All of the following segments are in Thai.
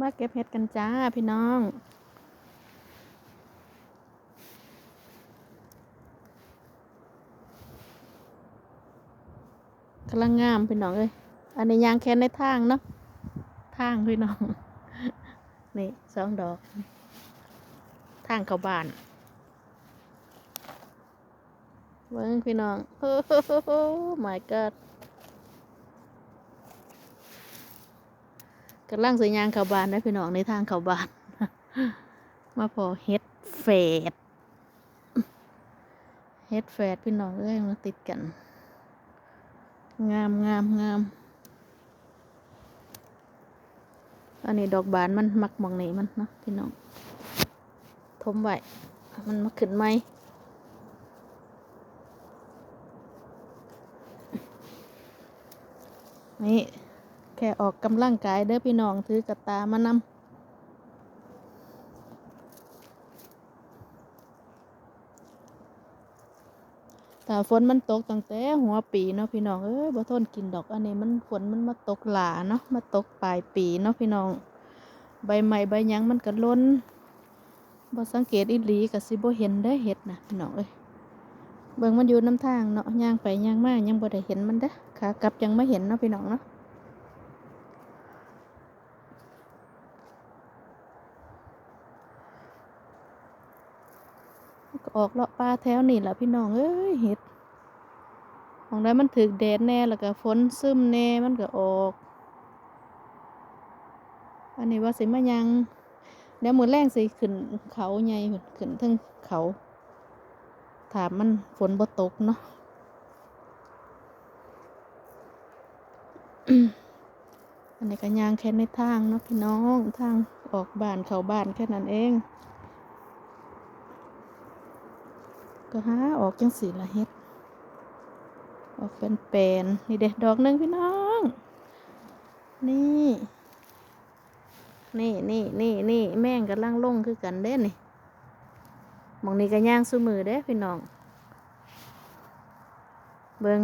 มาเก็บเห็ดกันจ้าพี่น้องกำลังงามพี่น้องเอ้ยอันนี้ยางแค่ในทางเนาะทางพี่น้อง นี่สองดอก ทางเข้าบ้านเบิ้งพี่น้อง โอ้โห my god กำลังสียางเขาบานนะพี่น้องในทางเขาบาน มาพอเฮ็ดเฟดเฮ็ดแฟดพี่น้องเอ้ยมาติดกัน งามงามงามอันนี้ดอกบานมันมักมองนี้มันนะพี่น้องทมไว้มันมาขึ้นไหมนี่ แค่ออกกำลังกายเด้อพี่น้องถือกระตามานำแต่ฝนมันตกตั้งแต่หัวปีเนาะพี่น้องเอ้ยบ่ทนกินดอกอันนี้มันฝนมันมาตกหลาเนาะมาตกปลายปีเนาะพี่น้อง ใบใหม่ใบยังมันก็ล้นบ่สังเกตอีหลีก็สิบ่เห็นได้เห็ดนะพี่น้องเอ้ยเบิ่งมันอยู่น้ำทางเนาะย่างไปย่างมายังบ่ได้เห็นมันเด้อขากลับยังไม่เห็นเนาะพี่น้องเนาะ ออกเลาะปลาแถวนี่แหละพี่น้องเอ้ยเห็ดของได้มันถึกแดดแน่แล้วก็ฝนซึมแน่มันก็ออก อันนี้ว่าสิมายังเดี๋ยวมือแรงสิขึ้นเขาใหญ่ขึ้นทั้งเขาถามมันฝนบ่ตกเนาะอันนี้ก็ยางแค่ในทางเนาะพี่น้องทางออกบ้านเข้าบ้านแค่นั้นเอง ก็หาออกจังสีละเฮ็ด ออกเป็นแปลนนี่เด็ดดอกหนึ่งพี่น้อง นี่ นี่นี่นี่นี่แม่งกำลังลงคือกันเด้นี่หมองนี้ก็ย่างสู้มือเด้พี่น้อง เบิง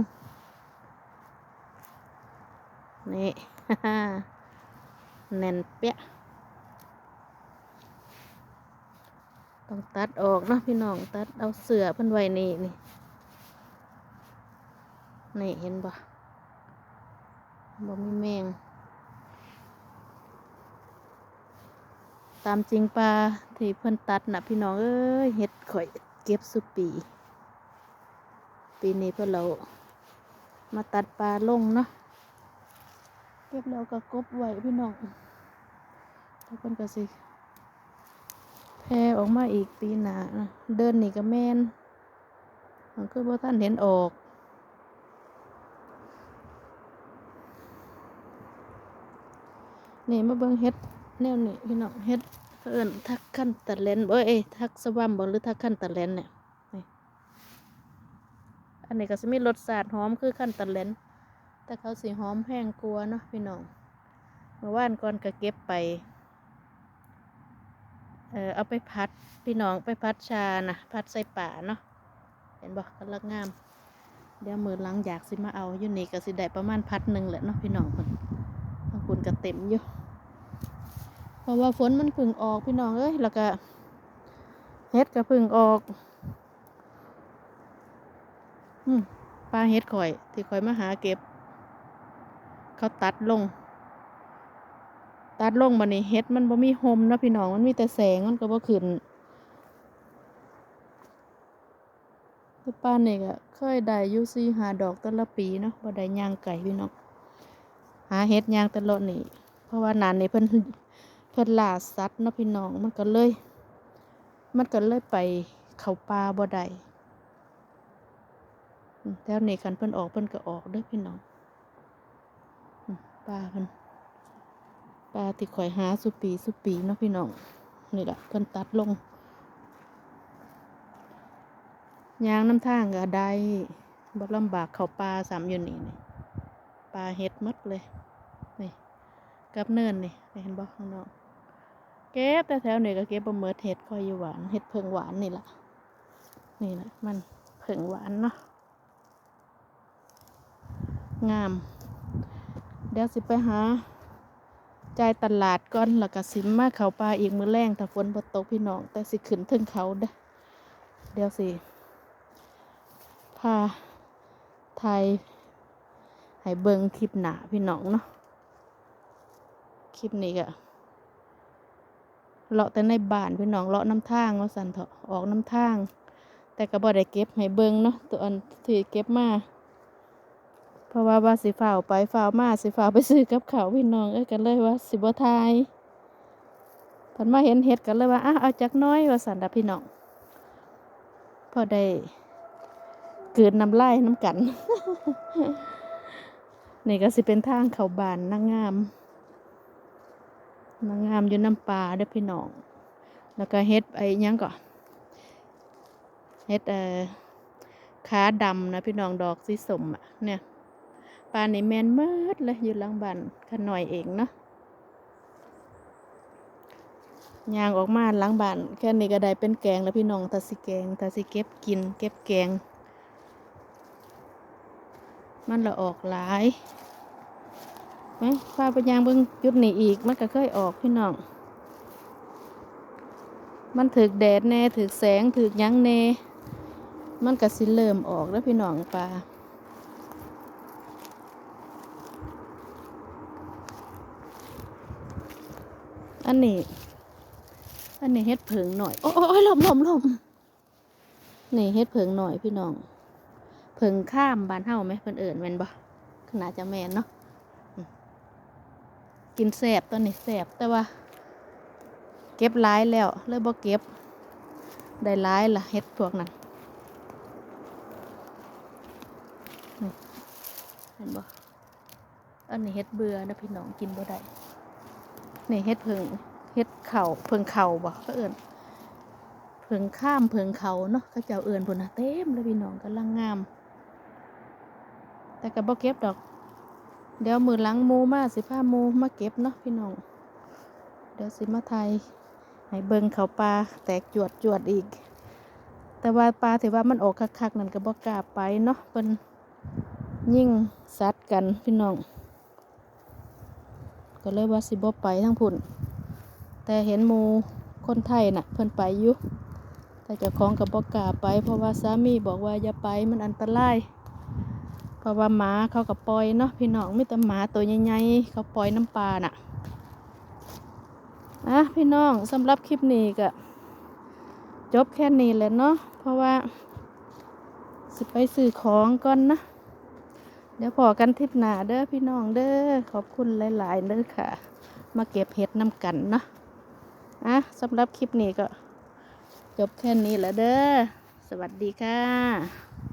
นี่ แน่นเปี้ย ต้องตัดออกเนาะพี่น้องตัดเอาเสือเพิ่นไว้นี่นี่นี่เห็นบ่บ่มีแมง ตามจริงปลาที่เพิ่นตัดนะพี่น้องเอ้ยเฮ็ดข่อยเก็บสุปี ปีนี้เพิ่นเรามาตัดปลาลงเนาะเก็บแล้วก็กบไว้พี่น้องแล้วเพิ่นก็สิ แพรออกมาอีกปีหนาเดินนี่ก็แมนมันคือบ่ท่านเห็นออกนี่มาเบิ่งเฮ็ดแนวนี้พี่น้องเฮ็ดเอิ้นทักขั้นตะเลนเอ้ยเอ้ยทักสวัมบ่หรือทักขั้นตะเลนเนี่ยนี่อันนี้ก็สิมีรสชาติหอมคือขั้นตะเลนแต่เขาสิหอมแพงกลัวเนาะพี่น้องเมื่อวานก่อนก็เก็บไป เออเอาไปพัดพี่น้องไปพัดชานะพัดใส่ป่าเนาะเห็นบอกกำลังงาม เดี๋ยวมือหลังอยากสิมาเอาอยู่นี่ก็สิได้ประมาณพัดหนึ่งแหละเนาะพี่น้องคนบางคนก็เต็มอยู่เพราะว่าฝนมันพึ่งออกพี่น้องเอ้ยแล้วก็เฮ็ดก็พึ่งออกอืมปลาเฮ็ดข่อย ที่ข่อยมาหาเก็บ เขาตัดลง ตัดลงมานี่เฮ็ดมันบ่มีโฮมนะพี่น้องมันมีแต่แสงมันก็บ่ขึ้นแต่ป้านนี่ก็เคยได้อยู่สี่หาดอกแต่ละปีเนาะบ่ได้ย่างไก่พี่น้องหาเฮ็ดย่างต่ละนี่เพราะว่านานนี่เพิ่นเพิ่นล่าสัตว์เนาะพี่น้องมันก็เลย มันก็เลยไปเข้าป่าบ่ได้แล้วนี่คันเพิ่นออกเพิ่นก็ออกเด้อพี่น้องป่าเพิ่น ปลาที่ข่อยหาสุปีสุปีเนาะพี่น้องนี่แหละเพิ่นตัดลงยางน้ำทางก็ได้บ่ลำบากเขาปลาสามอยู่นี่นี่ปลาเห็ดหมดเลยนี่กับเนินนี่เห็นบ่ข้างนอกเก็บแต่แถวนี่ก็เก็บบ่เมิดเห็ดคอยอยู่หวานเห็ดเพิงหวานนี่แหละนี่แหละมันเพิงหวานเนาะงาม เดี๋ยวสิไปหา จจ่ายตลาดก่อนแล้วก็สิมาเขาป่าอีกมื้อแรงถ้าฝนบ่ตกพี่น้อง แต่สิขึ้นเทึงเขาเด้เดี๋ยวสิพาไทยให้เบิ่งคลิปหนาพี่น้องเนาะคลิปนี้ก็เลาะแต่ในบ้านพี่น้องเลาะน้ำทางว่าสันเถอะออกน้ำทาง แต่ก็บ่ได้เก็บให้เบิ่งเนาะตัวอันที่เก็บมา เพราะว่าว่าสิฝ่าวไปฝ่าวมาสิฝ่าวไปซื้อกับเขาวพี่น้องเอ้ยกันเลยว่าสิบ่ทายเพิ่นมาเห็นเห็ดกันเลยว่าอะเอาจักน้อยว่าสันดาพี่น้องพอได้เกินน้ำลายน้ำกันนี่ก็สิเป็นทางเขาบานนางงามนางงามอยู่น้ำปลาเด้อพี่น้อง แล้วก็เฮ็ดไอ้ยังก่อนเฮ็ดเอ่อขาดำนะพี่น้องดอกสีสมอะเนี่ย ปลาในแมนเมิดเลยอยู่หลังบ้านขน่อยเองเนาะยางออกมาหลังบ้านแค่นี้ก็ได้เป็นแกงแล้วพี่น้องถ้าสิแกงถ้าสิเก็บกิน เก็บแกง มันละออกหลายไหมพาไปยางเบิ่งจุดนี้อีกมันก็เคยออกพี่น้องมันถึกแดดแน่ถึกแสงถึกยังแน่ มันก็สิเริ่มออกแล้วพี่น้องปลา อันนี้ อันนี้เฮ็ดเผิงหน่อย โอ้ยหลมหลมหลมนี่เฮ็ดเผิงหน่อยพี่น้อง เผิงข้ามบานเฮาไหมเพิ่นเอิ่นแม่นบ่ขนาดจะแม่นเนาะ กินแสบตอนนี้แสบแต่ว่า เก็บหลายแล้วเลยบ่เก็บ ได้หลายละเฮ็ดพวกนั้นเห็นบ่อันนี้เฮ็ดเบื่อนะพี่น้องกินบ่ได้ นี่เฮ็ดเพิงเฮ็ดเข่าเพิงเข่าบ่เขาเอิ้นเพิงข้ามเพิงเขาเนาะเขาเจ้าเอิ้นพุ่นน่ะเต็มเลยพี่น้องกำลังงาม แต่ก็บ่เก็บดอก เดี๋ยวมือหลังมูมาสิพาหมูมาเก็บเนาะพี่น้อง เดี๋ยวสิมาไทยให้เบิ่งเขาปลาแตกจวดจวดอีก แต่ว่าปลาถือว่ามันออกคักๆนั่นก็บ่กล้าไปเนาะเพิ่นยิ่งสัตว์กันพี่น้อง ก็เลยว่าสิบ่ไปทั้งพุ่น แต่เห็นมูคนไทยน่ะ เพิ่นไปอยู่แต่เจ้าของกับบ่กล้าไป เพราะว่าสามีบอกว่าอย่าไปมันอันตรายเพราะว่าหมาเขาก็ปล่อยเนาะพี่น้องไมีแต่หมาตัวใหญ่ๆเขาปล่อยน้ำปลาน่ะอะพี่น้องสำหรับคลิปนี้ก็จบแค่นี้แหละเนาะเพราะว่า สิไปซื้อของก่อนนะ เดี๋ยวพอกันทริปหนาเด้อพี่น้องเด้อขอบคุณหลาย ๆเด้อค่ะ มาเก็บเห็ดน้ำกันเนาะอะสำหรับคลิปนี้ก็ จบแค่นี้แหละเด้อสวัสดีค่ะ